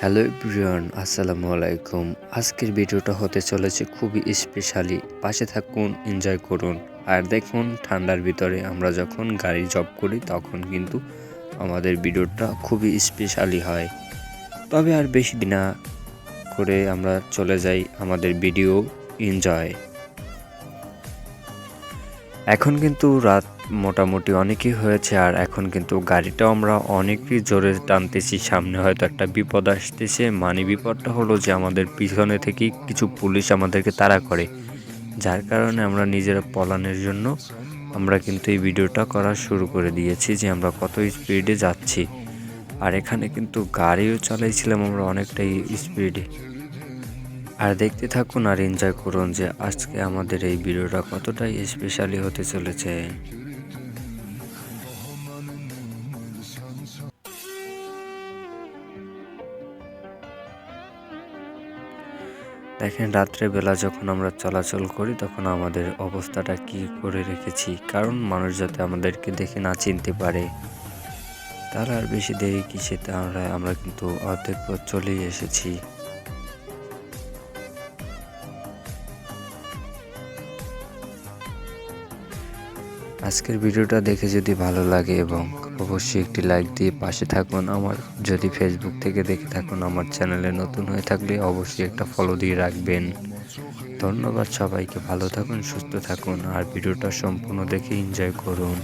Hello everyone, আসসালামু আলাইকুম। আজকের ভিডিওটা হতে চলেছে খুবই স্পেশালি পাশে থাকুন এনজয় করুন। আর দেখুন, ঠান্ডার ভিতরে আমরা যখন গাড়ি জব করি, তখন কিন্তু আমাদের ভিডিওটা খুবই স্পেশালি হয়। তবে আর বেশি না করে আমরা চলে যাই আমাদের ভিডিও এনজয় এখন কিন্তু রাত মোটামুটি অনেকই হয়েছে আর এখন কিন্তু গাড়িটাও আমরা অনেকই জোরে টানতেছি। সামনে হয়তো একটা বিপদ আসতেছে। মানে বিপদটা হলো যে আমাদের পিছনে থেকেই কিছু পুলিশ আমাদেরকে তাড়া করে। যার কারণে আমরা নিজেরা পলানের জন্য আমরা কিন্তু এই ভিডিওটা করা শুরু করে দিয়েছি যে আমরা কত স্পিডে যাচ্ছি। আর এখানে কিন্তু গাড়িও চালাইছিলাম আমরা অনেকটাই স্পিডে। আর দেখতে থাকুন আর এনজয় করুন যে আজকে আমাদের এই ভিডিওটা কতটাই স্পেশালি হতে চলেছে। দেখেন, রাত্রেবেলা যখন আমরা চলাচল করি, তখন আমাদের অবস্থাটা কি করে রেখেছি? কারণ মানুষ যাতে আমাদেরকে দেখে না চিনতে পারে তার আর বেশি দেরি কিসেতে আমরা আমরা কিন্তু অর্ধেক পথ চলেই এসেছি। আজকের ভিডিওটা দেখে যদি ভালো লাগে এবং অবশ্যই একটি লাইক দিয়ে পাশে থাকুন আমার, যদি ফেসবুক থেকে দেখে থাকুন আমার চ্যানেলে নতুন হয়ে থাকলে অবশ্যই একটা ফলো দিয়ে রাখবেন। ধন্যবাদ সবাইকে, ভালো থাকুন, সুস্থ থাকুন, আর ভিডিওটা সম্পূর্ণ দেখে এনজয় করুন।